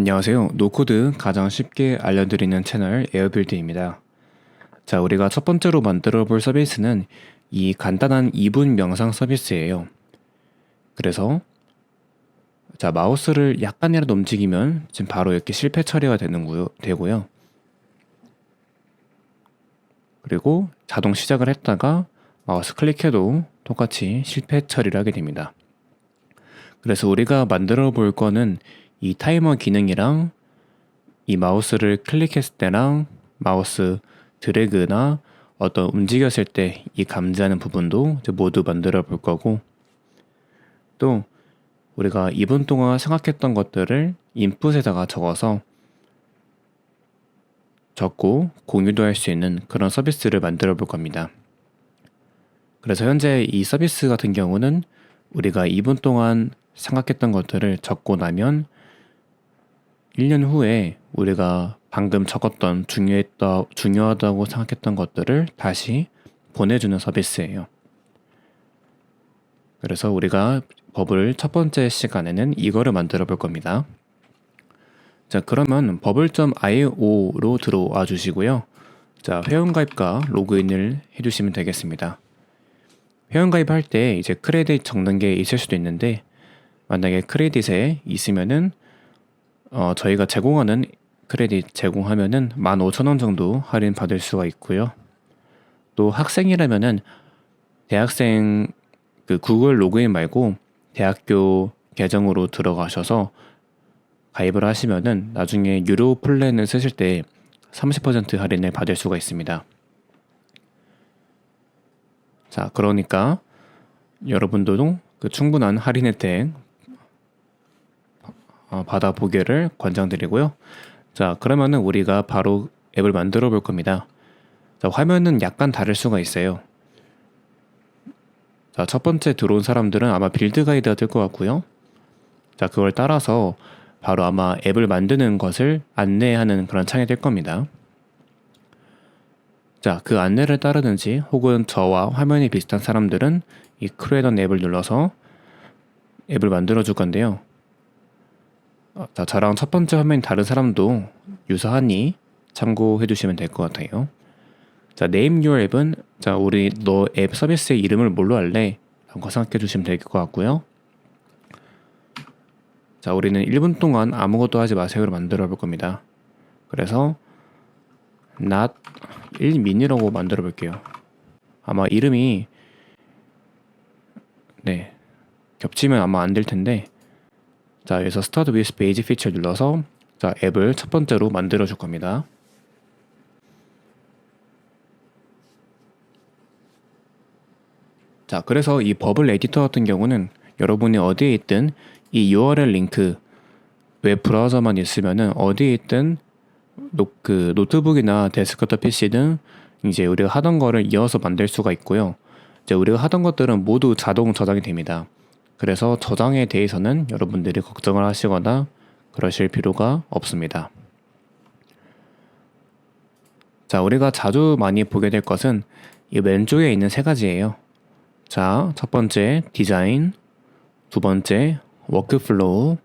안녕하세요. 노코드 가장 쉽게 알려드리는 채널 에어빌드입니다. 자, 우리가 첫 번째로 만들어 볼 서비스는 이 간단한 2분 명상 서비스예요. 그래서 자, 마우스를 약간이라도 움직이면 지금 바로 이렇게 실패 처리가 되는 고 되고요. 그리고 자동 시작을 했다가 마우스 클릭해도 똑같이 실패 처리를 하게 됩니다. 그래서 우리가 만들어 볼 거는 이 타이머 기능이랑 이 마우스를 클릭했을 때랑 마우스 드래그나 어떤 움직였을 때 이 감지하는 부분도 모두 만들어 볼 거고 또 우리가 2분 동안 생각했던 것들을 인풋에다가 적어서 적고 공유도 할 수 있는 그런 서비스를 만들어 볼 겁니다. 그래서 현재 이 서비스 같은 경우는 우리가 2분 동안 생각했던 것들을 적고 나면 1년 후에 우리가 방금 적었던 중요했다, 중요하다고 생각했던 것들을 다시 보내주는 서비스예요. 그래서 우리가 버블 첫 번째 시간에는 이거를 만들어 볼 겁니다. 자, 그러면 버블.io로 들어와 주시고요. 자, 회원가입과 로그인을 해주시면 되겠습니다. 회원가입할 때 이제 크레딧 적는 게 있을 수도 있는데 만약에 크레딧에 있으면은 어, 저희가 제공하는 크레딧 제공하면은 15,000원 정도 할인 받을 수가 있고요. 또 학생이라면은 대학생 그 구글 로그인 말고 대학교 계정으로 들어가셔서 가입을 하시면은 나중에 유료 플랜을 쓰실 때 30% 할인을 받을 수가 있습니다. 자, 그러니까 여러분들도 그 충분한 할인 혜택 어, 받아 보기를 권장드리고요. 자, 그러면은 우리가 바로 앱을 만들어 볼 겁니다. 자, 화면은 약간 다를 수가 있어요. 자, 첫 번째 들어온 사람들은 아마 빌드 가이드가 뜰것 같고요. 자, 그걸 따라서 바로 아마 앱을 만드는 것을 안내하는 그런 창이 될 겁니다. 자, 그 안내를 따르든지 혹은 저와 화면이 비슷한 사람들은 이 크리에이터 앱을 눌러서 앱을 만들어 줄 건데요. 어, 자, 저랑 첫 번째 화면이 다른 사람도 유사하니 참고해 주시면 될 것 같아요. 자, name your 앱은 자, 우리 너 앱 서비스의 이름을 뭘로 할래? 라고 생각해 주시면 될 것 같고요. 자, 우리는 1분 동안 아무것도 하지 마세요를 만들어 볼 겁니다. 그래서 not 1min이라고 만들어 볼게요. 아마 이름이 네. 겹치면 아마 안 될 텐데 자, 여기서 Start with Page Feature 눌러서 자, 앱을 첫 번째로 만들어 줄 겁니다. 자, 그래서 이 버블 에디터 같은 경우는 여러분이 어디에 있든 이 URL 링크 웹 브라우저만 있으면은 어디에 있든 노, 그 노트북이나 데스크톱 PC 등 이제 우리가 하던 거를 이어서 만들 수가 있고요. 이제 우리가 하던 것들은 모두 자동 저장이 됩니다. 그래서 저장에 대해서는 여러분들이 걱정을 하시거나 그러실 필요가 없습니다. 자, 우리가 자주 많이 보게 될 것은 이 왼쪽에 있는 세 가지예요. 자, 첫 번째 디자인, 두 번째 워크플로우,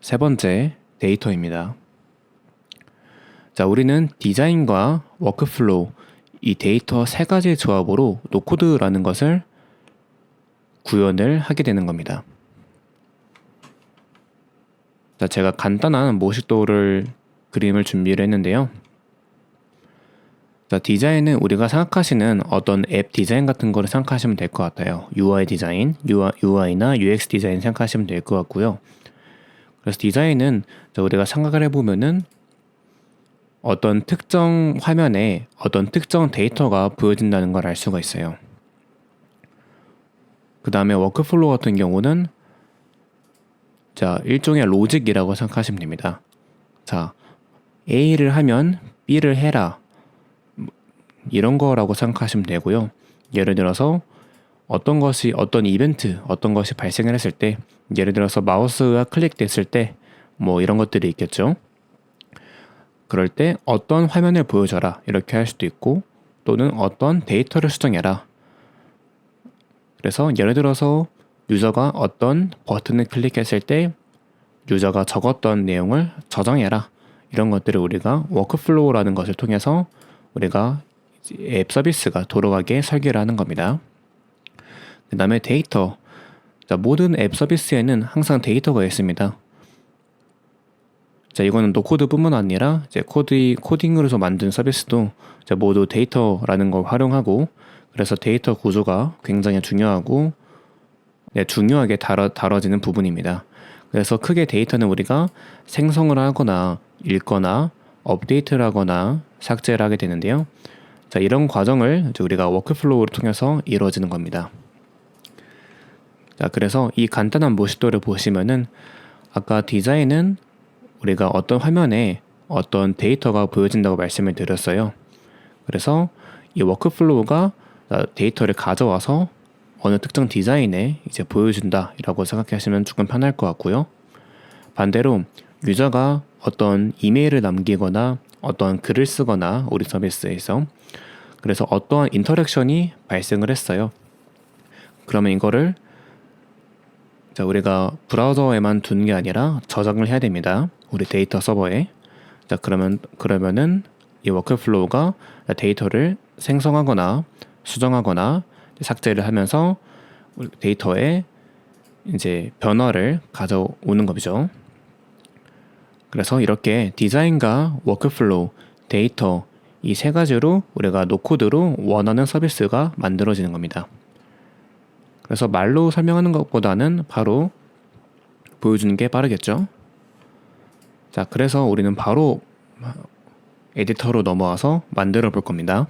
세 번째 데이터입니다. 자, 우리는 디자인과 워크플로우, 이 데이터 세 가지의 조합으로 노코드라는 것을 구현을 하게 되는 겁니다. 자, 제가 간단한 모식도를 그림을 준비를 했는데요. 자, 디자인은 우리가 생각하시는 어떤 앱 디자인 같은 거를 생각하시면 될 것 같아요. UI 디자인, UI나 UX 디자인 생각하시면 될 것 같고요. 그래서 디자인은 우리가 생각을 해보면은 어떤 특정 화면에 어떤 특정 데이터가 보여진다는 걸 알 수가 있어요. 그 다음에 워크플로우 같은 경우는 자, 일종의 로직이라고 생각하시면 됩니다. 자, A를 하면 B를 해라. 이런 거라고 생각하시면 되고요. 예를 들어서 어떤 것이 어떤 이벤트, 어떤 것이 발생을 했을 때 예를 들어서 마우스가 클릭됐을 때 뭐 이런 것들이 있겠죠. 그럴 때 어떤 화면을 보여줘라 이렇게 할 수도 있고 또는 어떤 데이터를 수정해라 그래서 예를 들어서 유저가 어떤 버튼을 클릭했을 때 유저가 적었던 내용을 저장해라. 이런 것들을 우리가 워크플로우라는 것을 통해서 우리가 앱 서비스가 돌아가게 설계를 하는 겁니다. 그 다음에 데이터. 자, 모든 앱 서비스에는 항상 데이터가 있습니다. 자, 이거는 노코드뿐만 아니라 이제 코드 코딩으로서 만든 서비스도 모두 데이터라는 걸 활용하고 그래서 데이터 구조가 굉장히 중요하고 네, 중요하게 다뤄, 다뤄지는 부분입니다. 그래서 크게 데이터는 우리가 생성을 하거나 읽거나 업데이트를 하거나 삭제를 하게 되는데요. 자, 이런 과정을 우리가 워크플로우를 통해서 이루어지는 겁니다. 자, 그래서 이 간단한 모시도를 보시면은 아까 디자인은 우리가 어떤 화면에 어떤 데이터가 보여진다고 말씀을 드렸어요. 그래서 이 워크플로우가 데이터를 가져와서 어느 특정 디자인에 이제 보여준다라고 생각하시면 조금 편할 것 같고요. 반대로 유저가 어떤 이메일을 남기거나 어떤 글을 쓰거나 우리 서비스에서 그래서 어떠한 인터랙션이 발생을 했어요. 그러면 이거를 자 우리가 브라우저에만 두는 게 아니라 저장을 해야 됩니다. 우리 데이터 서버에. 자 그러면 그러면은 이 워크플로우가 데이터를 생성하거나 수정하거나 삭제를 하면서 데이터에 이제 변화를 가져오는 거죠. 그래서 이렇게 디자인과 워크플로우, 데이터 이 세 가지로 우리가 노코드로 원하는 서비스가 만들어지는 겁니다. 그래서 말로 설명하는 것보다는 바로 보여주는 게 빠르겠죠. 자, 그래서 우리는 바로 에디터로 넘어와서 만들어 볼 겁니다.